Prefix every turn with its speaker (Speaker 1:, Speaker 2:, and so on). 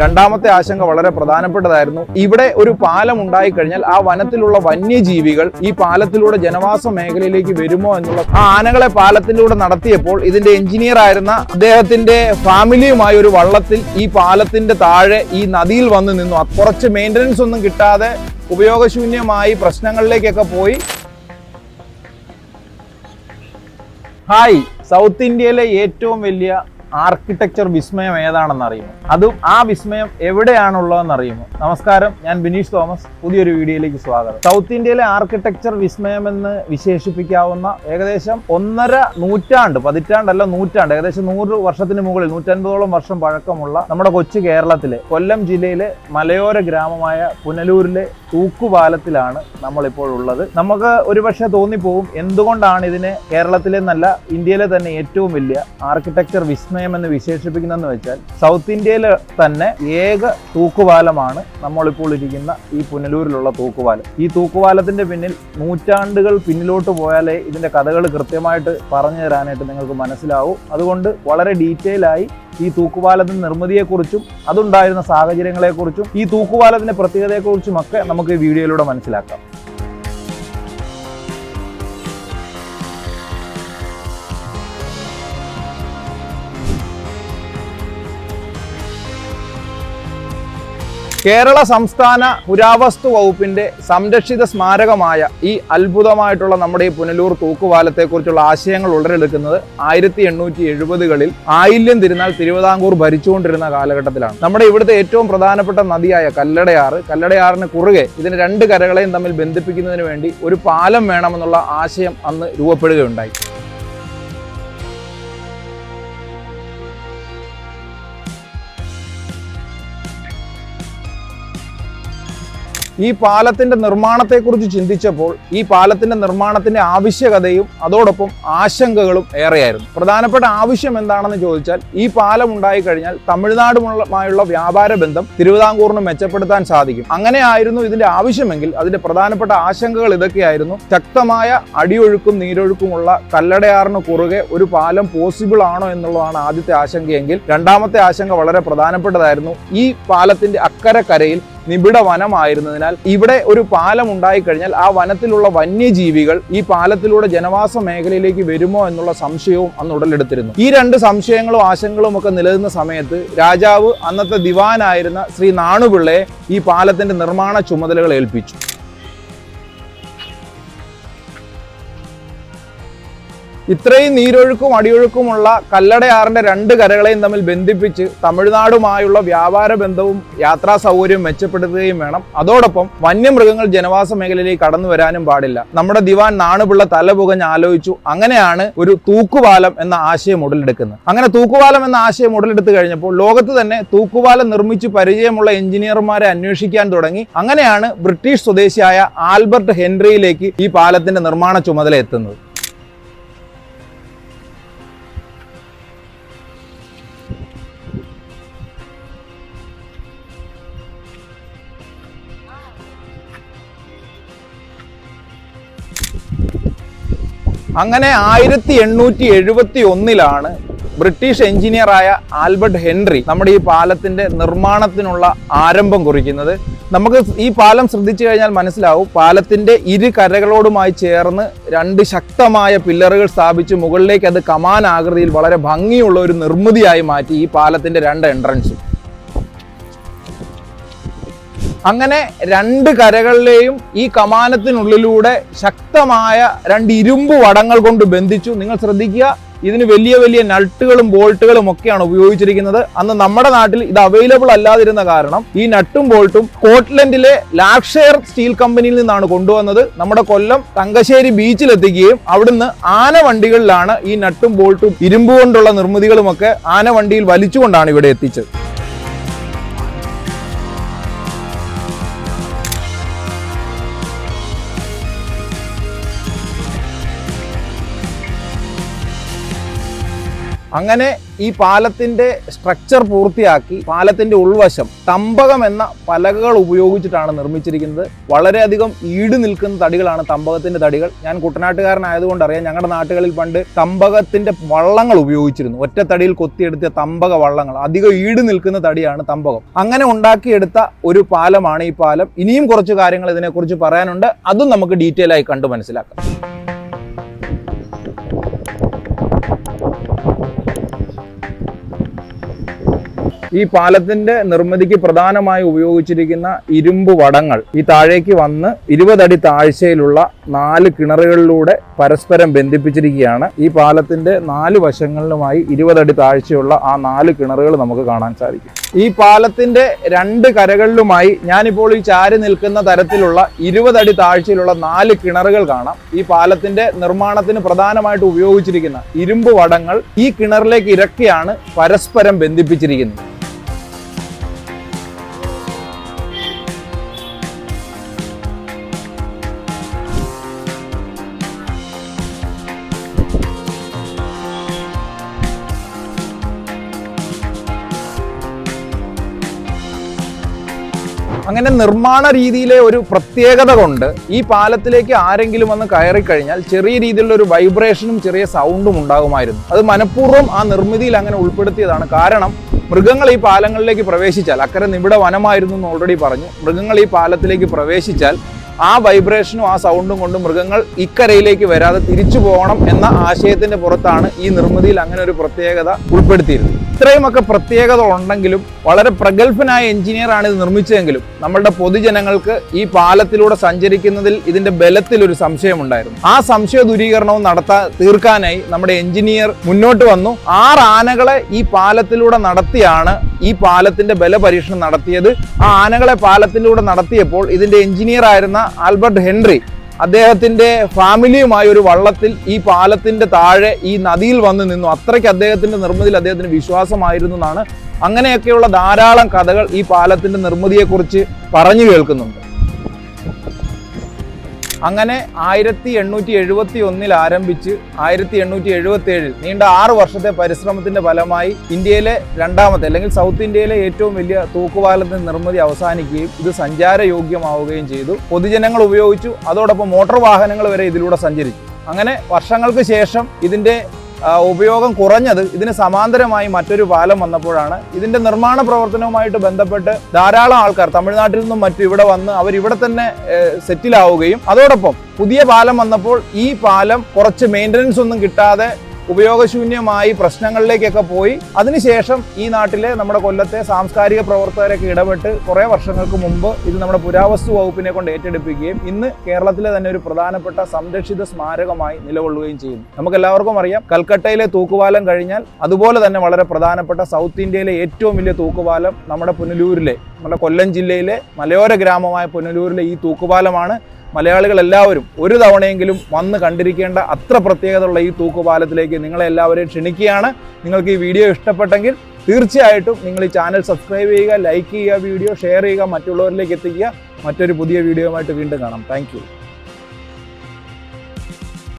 Speaker 1: രണ്ടാമത്തെ ആശങ്ക വളരെ പ്രധാനപ്പെട്ടതായിരുന്നു. ഇവിടെ ഒരു പാലം ഉണ്ടായി കഴിഞ്ഞാൽ ആ വനത്തിലുള്ള വന്യജീവികൾ ഈ പാലത്തിലൂടെ ജനവാസ മേഖലയിലേക്ക് വരുമോ എന്നുള്ള ആ ആനകളെ പാലത്തിലൂടെ നടത്തിയപ്പോൾ ഇതിന്റെ എഞ്ചിനീയർ ആയിരുന്ന അദ്ദേഹത്തിന്റെ ഫാമിലിയുമായി ഒരു വള്ളത്തിൽ ഈ പാലത്തിന്റെ താഴെ ഈ നദിയിൽ വന്ന് നിന്നു. കുറച്ച് മെയിന്റനൻസ് ഒന്നും കിട്ടാതെ ഉപയോഗശൂന്യമായി പ്രശ്നങ്ങളിലേക്കൊക്കെ പോയി. ഹായ്. സൗത്ത് ഇന്ത്യയിലെ ഏറ്റവും വലിയ ആർക്കിടെക്ചർ വിസ്മയം ഏതാണെന്ന് അറിയുമോ അതും ആ വിസ്മയം എവിടെയാണുള്ളതെന്ന് അറിയുമോ നമസ്കാരം ഞാൻ ബിനീഷ് തോമസ്. പുതിയൊരു വീഡിയോയിലേക്ക് സ്വാഗതം. സൗത്ത് ഇന്ത്യയിലെ ആർക്കിടെക്ചർ വിസ്മയം എന്ന് വിശേഷിപ്പിക്കാവുന്ന ഏകദേശം ഒന്നര നൂറ്റാണ്ട് പതിറ്റാണ്ടല്ല നൂറ്റാണ്ട് ഏകദേശം നൂറ് വർഷത്തിന് മുകളിൽ നൂറ്റൻപതോളം വർഷം പഴക്കമുള്ള നമ്മുടെ കൊച്ചു കേരളത്തിലെ കൊല്ലം ജില്ലയിലെ മലയോര ഗ്രാമമായ പുനലൂരിലെ തൂക്കുപാലത്തിലാണ് നമ്മളിപ്പോൾ ഉള്ളത് നമുക്ക് ഒരുപക്ഷെ തോന്നിപ്പോവും എന്തുകൊണ്ടാണ് ഇതിനെ കേരളത്തിലെ നല്ല ഇന്ത്യയിലെ തന്നെ ഏറ്റവും വലിയ ആർക്കിടെക്ചർ വിസ്മയം എന്ന് വിശേഷിപ്പിക്കുന്നതെന്ന് വെച്ചാൽ സൗത്ത് ഇന്ത്യയിൽ തന്നെ ഏക തൂക്കുപാലമാണ് നമ്മളിപ്പോൾ ഇരിക്കുന്ന ഈ പുനലൂരിലുള്ള തൂക്കുപാലം. ഈ തൂക്കുപാലത്തിന്റെ പിന്നിൽ നൂറ്റാണ്ടുകൾ പിന്നിലോട്ട് പോയാലേ ഇതിന്റെ കഥകൾ കൃത്യമായിട്ട് പറഞ്ഞു തരാനായിട്ട് നിങ്ങൾക്ക് മനസ്സിലാവും. അതുകൊണ്ട് വളരെ ഡീറ്റെയിൽ ആയി ഈ തൂക്കുപാലത്തിന്റെ നിർമ്മിതിയെക്കുറിച്ചും അതുണ്ടായിരുന്ന സാഹചര്യങ്ങളെക്കുറിച്ചും ഈ തൂക്കുപാലത്തിന്റെ പ്രത്യേകതയെക്കുറിച്ചും ഒക്കെ നമുക്ക് ഈ വീഡിയോയിലൂടെ മനസ്സിലാക്കാം. കേരള സംസ്ഥാന പുരാവസ്തു വകുപ്പിന്റെ സംരക്ഷിത സ്മാരകമായ ഈ അത്ഭുതമായിട്ടുള്ള നമ്മുടെ ഈ പുനലൂർ തൂക്കുപാലത്തെക്കുറിച്ചുള്ള ആശയങ്ങൾ ഉടലെടുക്കുന്നത് ആയിരത്തി എണ്ണൂറ്റി എഴുപതുകളിൽ ആയില്യം തിരുനാൾ തിരുവിതാംകൂർ ഭരിച്ചുകൊണ്ടിരുന്ന കാലഘട്ടത്തിലാണ്. നമ്മുടെ ഇവിടുത്തെ ഏറ്റവും പ്രധാനപ്പെട്ട നദിയായ കല്ലടയാറ്. കല്ലടയാറിന് കുറുകെ ഇതിന് രണ്ട് കരകളെയും തമ്മിൽ ബന്ധിപ്പിക്കുന്നതിന് വേണ്ടി ഒരു പാലം വേണമെന്നുള്ള ആശയം അന്ന് രൂപപ്പെടുകയുണ്ടായി. ഈ പാലത്തിന്റെ നിർമ്മാണത്തെക്കുറിച്ച് ചിന്തിച്ചപ്പോൾ ഈ പാലത്തിന്റെ നിർമ്മാണത്തിന്റെ ആവശ്യകതയും അതോടൊപ്പം ആശങ്കകളും ഏറെയായിരുന്നു. പ്രധാനപ്പെട്ട ആവശ്യം എന്താണെന്ന് ചോദിച്ചാൽ ഈ പാലം ഉണ്ടായി കഴിഞ്ഞാൽ തമിഴ്നാടുമായുള്ള വ്യാപാര ബന്ധം തിരുവിതാംകൂറിന് മെച്ചപ്പെടുത്താൻ സാധിക്കും. അങ്ങനെയായിരുന്നു ഇതിന്റെ ആവശ്യമെങ്കിൽ അതിന്റെ പ്രധാനപ്പെട്ട ആശങ്കകൾ ഇതൊക്കെയായിരുന്നു. ശക്തമായ അടിയൊഴുക്കും നീരൊഴുക്കുമുള്ള കല്ലടയാറിന് കുറുകെ ഒരു പാലം പോസിബിൾ ആണോ എന്നുള്ളതാണ് ആദ്യത്തെ ആശങ്കയെങ്കിൽ രണ്ടാമത്തെ ആശങ്ക വളരെ പ്രധാനപ്പെട്ടതായിരുന്നു. ഈ പാലത്തിന്റെ അക്കരെ കരയിൽ നിബിഡ വനമായിരുന്നതിനാൽ ഇവിടെ ഒരു പാലം ഉണ്ടായിക്കഴിഞ്ഞാൽ ആ വനത്തിലുള്ള വന്യജീവികൾ ഈ പാലത്തിലൂടെ ജനവാസ മേഖലയിലേക്ക് വരുമോ എന്നുള്ള സംശയവും അന്ന് ഉടലെടുത്തിരുന്നു. ഈ രണ്ട് സംശയങ്ങളും ആശങ്കകളും ഒക്കെ നിലനിന്ന സമയത്ത് രാജാവ് അന്നത്തെ ദിവാനായിരുന്ന ശ്രീ നാണുപിള്ളയെ ഈ പാലത്തിന്റെ നിർമ്മാണ ചുമതലകൾ ഏൽപ്പിച്ചു. ഇത്രയും നീരൊഴുക്കും അടിയൊഴുക്കുമുള്ള കല്ലടയാറിന്റെ രണ്ട് കരകളെയും തമ്മിൽ ബന്ധിപ്പിച്ച് തമിഴ്നാടുമായുള്ള വ്യാപാര ബന്ധവും യാത്രാ സൗകര്യവും മെച്ചപ്പെടുത്തുകയും വേണം. അതോടൊപ്പം വന്യമൃഗങ്ങൾ ജനവാസ മേഖലയിലേക്ക് കടന്നു വരാനും പാടില്ല. നമ്മുടെ ദിവാൻ നാണുപിള്ള തല പുകഞ്ഞ് ആലോചിച്ചു അങ്ങനെയാണ് ഒരു തൂക്കുപാലം എന്ന ആശയം ഉടലെടുക്കുന്നത്. അങ്ങനെ തൂക്കുപാലം എന്ന ആശയം ഉടലെടുത്ത് കഴിഞ്ഞപ്പോൾ ലോകത്ത് തന്നെ തൂക്കുപാലം നിർമ്മിച്ച് പരിചയമുള്ള എഞ്ചിനീയർമാരെ അന്വേഷിക്കാൻ തുടങ്ങി. അങ്ങനെയാണ് ബ്രിട്ടീഷ് സ്വദേശിയായ ആൽബർട്ട് ഹെൻറിയിലേക്ക് ഈ പാലത്തിന്റെ നിർമ്മാണ ചുമതല എത്തുന്നത്. അങ്ങനെ ആയിരത്തി എണ്ണൂറ്റി എഴുപത്തി ഒന്നിലാണ് ബ്രിട്ടീഷ് എഞ്ചിനീയറായ ആൽബർട്ട് ഹെൻറി നമ്മുടെ ഈ പാലത്തിന്റെ നിർമ്മാണത്തിനുള്ള ആരംഭം കുറിക്കുന്നത്. നമുക്ക് ഈ പാലം ശ്രദ്ധിച്ചു കഴിഞ്ഞാൽ മനസ്സിലാവും. പാലത്തിന്റെ ഇരു കരകളോടുമായി ചേർന്ന് രണ്ട് ശക്തമായ പില്ലറുകൾ സ്ഥാപിച്ച് മുകളിലേക്ക് അത് കമാനാകൃതിയിൽ വളരെ ഭംഗിയുള്ള ഒരു നിർമ്മിതിയായി മാറ്റി ഈ പാലത്തിന്റെ രണ്ട് എൻട്രൻസും. അങ്ങനെ രണ്ട് കരകളിലെയും ഈ കമാനത്തിനുള്ളിലൂടെ ശക്തമായ രണ്ട് ഇരുമ്പ് വടങ്ങൾ കൊണ്ട് ബന്ധിച്ചു. നിങ്ങൾ ശ്രദ്ധിക്കുക ഇതിന് വലിയ വലിയ നട്ടുകളും ബോൾട്ടുകളും ഒക്കെയാണ് ഉപയോഗിച്ചിരിക്കുന്നത്. അന്ന് നമ്മുടെ നാട്ടിൽ ഇത് അവൈലബിൾ അല്ലാതിരുന്ന കാരണം ഈ നട്ടും ബോൾട്ടും സ്കോട്ട്ലൻഡിലെ ലാക്ഷെയർ സ്റ്റീൽ കമ്പനിയിൽ നിന്നാണ് കൊണ്ടുവന്നത്. നമ്മുടെ കൊല്ലം തങ്കശ്ശേരി ബീച്ചിൽ എത്തിക്കുകയും അവിടുന്ന് ആന വണ്ടികളിലാണ് ഈ നട്ടും ബോൾട്ടും ഇരുമ്പ് കൊണ്ടുള്ള നിർമ്മിതികളുമൊക്കെ ആന വണ്ടിയിൽ വലിച്ചുകൊണ്ടാണ് ഇവിടെ എത്തിച്ചത്. അങ്ങനെ ഈ പാലത്തിന്റെ സ്ട്രക്ചർ പൂർത്തിയാക്കി പാലത്തിന്റെ ഉൾവശം തമ്പകം എന്ന പലകകൾ ഉപയോഗിച്ചിട്ടാണ് നിർമ്മിച്ചിരിക്കുന്നത്. വളരെയധികം ഈട് നിൽക്കുന്ന തടികളാണ് തമ്പകത്തിന്റെ തടികൾ. ഞാൻ കുട്ടനാട്ടുകാരനായതുകൊണ്ട് അറിയാം ഞങ്ങളുടെ നാട്ടുകളിൽ പണ്ട് തമ്പകത്തിന്റെ വള്ളങ്ങൾ ഉപയോഗിച്ചിരുന്നു. ഒറ്റത്തടിയിൽ കൊത്തിയെടുത്ത തമ്പക വള്ളങ്ങൾ. അധികം ഈട് നിൽക്കുന്ന തടിയാണ് തമ്പകം. അങ്ങനെ ഉണ്ടാക്കിയെടുത്ത ഒരു പാലമാണ് ഈ പാലം. ഇനിയും കുറച്ച് കാര്യങ്ങൾ ഇതിനെക്കുറിച്ച് പറയാനുണ്ട്. അതും നമുക്ക് ഡീറ്റെയിൽ ആയി കണ്ടു മനസ്സിലാക്കാം. ഈ പാലത്തിന്റെ നിർമ്മിതിക്ക് പ്രധാനമായി ഉപയോഗിച്ചിരിക്കുന്ന ഇരുമ്പ് വടങ്ങൾ ഈ താഴേക്ക് വന്ന് ഇരുപതടി താഴ്ചയിലുള്ള നാല് കിണറുകളിലൂടെ പരസ്പരം ബന്ധിപ്പിച്ചിരിക്കുകയാണ്. ഈ പാലത്തിന്റെ നാല് വശങ്ങളിലുമായി ഇരുപതടി താഴ്ചയുള്ള ആ നാല് കിണറുകൾ നമുക്ക് കാണാൻ സാധിക്കും. ഈ പാലത്തിന്റെ രണ്ട് കരകളിലുമായി ഞാനിപ്പോൾ ഈ ചാരി നിൽക്കുന്ന തരത്തിലുള്ള ഇരുപതടി താഴ്ചയിലുള്ള നാല് കിണറുകൾ കാണാം. ഈ പാലത്തിന്റെ നിർമ്മാണത്തിന് പ്രധാനമായിട്ട് ഉപയോഗിച്ചിരിക്കുന്ന ഇരുമ്പ് വടങ്ങൾ ഈ കിണറിലേക്ക് ഇറക്കിയാണ് പരസ്പരം ബന്ധിപ്പിച്ചിരിക്കുന്നത്. അങ്ങനെ നിർമ്മാണ രീതിയിലെ ഒരു പ്രത്യേകത കൊണ്ട് ഈ പാലത്തിലേക്ക് ആരെങ്കിലും വന്ന് കയറി കഴിഞ്ഞാൽ ചെറിയ രീതിയിലുള്ള ഒരു വൈബ്രേഷനും ചെറിയ സൗണ്ടും ഉണ്ടാകുമായിരുന്നു. അത് മനഃപൂർവം ആ നിർമ്മിതിയിൽ അങ്ങനെ ഉൾപ്പെടുത്തിയതാണ്. കാരണം മൃഗങ്ങൾ ഈ പാലങ്ങളിലേക്ക് പ്രവേശിച്ചാൽ അക്കരെ നിബിഡ വനമായിരുന്നു എന്ന് ഓൾറെഡി പറഞ്ഞു. മൃഗങ്ങൾ ഈ പാലത്തിലേക്ക് പ്രവേശിച്ചാൽ ആ വൈബ്രേഷനും ആ സൗണ്ടും കൊണ്ട് മൃഗങ്ങൾ ഇക്കരയിലേക്ക് വരാതെ തിരിച്ചു പോകണം എന്ന ആശയത്തിന്റെ പുറത്താണ് ഈ നിർമ്മിതിയിൽ അങ്ങനെ ഒരു പ്രത്യേകത ഉൾപ്പെടുത്തിയിരുന്നത്. ഇത്രയുമൊക്കെ പ്രത്യേകത ഉണ്ടെങ്കിലും വളരെ പ്രഗത്ഭനായ എഞ്ചിനീയറാണ് ഇത് നിർമ്മിച്ചതെങ്കിലും നമ്മളുടെ പൊതുജനങ്ങൾക്ക് ഈ പാലത്തിലൂടെ സഞ്ചരിക്കുന്നതിൽ ഇതിന്റെ ബലത്തിൽ ഒരു സംശയമുണ്ടായിരുന്നു ആ സംശയ ദൂരീകരണവും നടത്താൻ തീർക്കാനായി നമ്മുടെ എഞ്ചിനീയർ മുന്നോട്ട് വന്നു. ആറ് ആനകളെ ഈ പാലത്തിലൂടെ നടത്തിയാണ് ഈ പാലത്തിന്റെ ബലപരീക്ഷണം നടത്തിയത്. ആ ആനകളെ പാലത്തിലൂടെ നടത്തിയപ്പോൾ ഇതിന്റെ എഞ്ചിനീയർ ആയിരുന്ന ആൽബർട്ട് ഹെൻറി അദ്ദേഹത്തിന്റെ ഫാമിലിയുമായി ഒരു വള്ളത്തിൽ ഈ പാലത്തിന്റെ താഴെ ഈ നദിയിൽ വന്ന് നിന്നു. അത്രയ്ക്ക് അദ്ദേഹത്തിന്റെ നിർമ്മിതിയിൽ അദ്ദേഹത്തിന് വിശ്വാസമായിരുന്നു എന്നാണ് അങ്ങനെയൊക്കെയുള്ള ധാരാളം കഥകൾ ഈ പാലത്തിന്റെ നിർമ്മിതിയെക്കുറിച്ച് പറഞ്ഞു കേൾക്കുന്നുണ്ട്. അങ്ങനെ ആയിരത്തി എണ്ണൂറ്റി എഴുപത്തി ഒന്നിൽ ആരംഭിച്ച് ആയിരത്തി എണ്ണൂറ്റി എഴുപത്തി ഏഴിൽ നീണ്ട ആറ് വർഷത്തെ പരിശ്രമത്തിന്റെ ഫലമായി ഇന്ത്യയിലെ രണ്ടാമത്തെ അല്ലെങ്കിൽ സൗത്ത് ഇന്ത്യയിലെ ഏറ്റവും വലിയ തൂക്കുപാലത്തിന്റെ നിർമ്മിതി അവസാനിക്കുകയും ഇത് സഞ്ചാരയോഗ്യമാവുകയും ചെയ്തു. പൊതുജനങ്ങൾ ഉപയോഗിച്ചു. അതോടൊപ്പം മോട്ടോർ വാഹനങ്ങൾ വരെ ഇതിലൂടെ സഞ്ചരിച്ചു. അങ്ങനെ വർഷങ്ങൾക്ക് ശേഷം ഇതിന്റെ ഉപയോഗം കുറഞ്ഞത് ഇതിന് സമാന്തരമായി മറ്റൊരു പാലം വന്നപ്പോഴാണ്. ഇതിന്റെ നിർമ്മാണ പ്രവർത്തനവുമായിട്ട് ബന്ധപ്പെട്ട് ധാരാളം ആൾക്കാർ തമിഴ്നാട്ടിൽ നിന്നും മറ്റും ഇവിടെ വന്ന് അവർ ഇവിടെ തന്നെ സെറ്റിലാവുകയും അതോടൊപ്പം പുതിയ പാലം വന്നപ്പോൾ ഈ പാലം കുറച്ച് മെയിന്റനൻസ് ഒന്നും കിട്ടാതെ ഉപയോഗശൂന്യമായി പ്രശ്നങ്ങളിലേക്കൊക്കെ പോയി. അതിനുശേഷം ഈ നാട്ടിലെ നമ്മുടെ കൊല്ലത്തെ സാംസ്കാരിക പ്രവർത്തകരൊക്കെ ഇടപെട്ട് കുറേ വർഷങ്ങൾക്ക് മുമ്പ് ഇത് നമ്മുടെ പുരാവസ്തു വകുപ്പിനെ കൊണ്ട് ഏറ്റെടുപ്പിക്കുകയും ഇന്ന് കേരളത്തിലെ തന്നെ ഒരു പ്രധാനപ്പെട്ട സംരക്ഷിത സ്മാരകമായി നിലകൊള്ളുകയും ചെയ്യുന്നു. നമുക്ക് എല്ലാവർക്കും അറിയാം കൽക്കട്ടയിലെ തൂക്കുപാലം കഴിഞ്ഞാൽ അതുപോലെ തന്നെ വളരെ പ്രധാനപ്പെട്ട സൗത്ത് ഇന്ത്യയിലെ ഏറ്റവും വലിയ തൂക്കുപാലം നമ്മുടെ പുനലൂരിലെ നമ്മുടെ കൊല്ലം ജില്ലയിലെ മലയോര ഗ്രാമമായ പുനലൂരിലെ ഈ തൂക്കുപാലമാണ്. മലയാളികൾ എല്ലാവരും ഒരു തവണയെങ്കിലും വന്ന് കണ്ടിരിക്കേണ്ട അത്ര പ്രത്യേകതയുള്ള ഈ തൂക്കുപാലത്തിലേക്ക് നിങ്ങളെ എല്ലാവരെയും ക്ഷണിക്കുകയാണ്. നിങ്ങൾക്ക് ഈ വീഡിയോ ഇഷ്ടപ്പെട്ടെങ്കിൽ തീർച്ചയായിട്ടും നിങ്ങൾ ഈ ചാനൽ സബ്സ്ക്രൈബ് ചെയ്യുക ലൈക്ക് ചെയ്യുക വീഡിയോ ഷെയർ ചെയ്യുക മറ്റുള്ളവരിലേക്ക് എത്തിക്കുക. മറ്റൊരു പുതിയ വീഡിയോയുമായിട്ട് വീണ്ടും കാണാം. താങ്ക്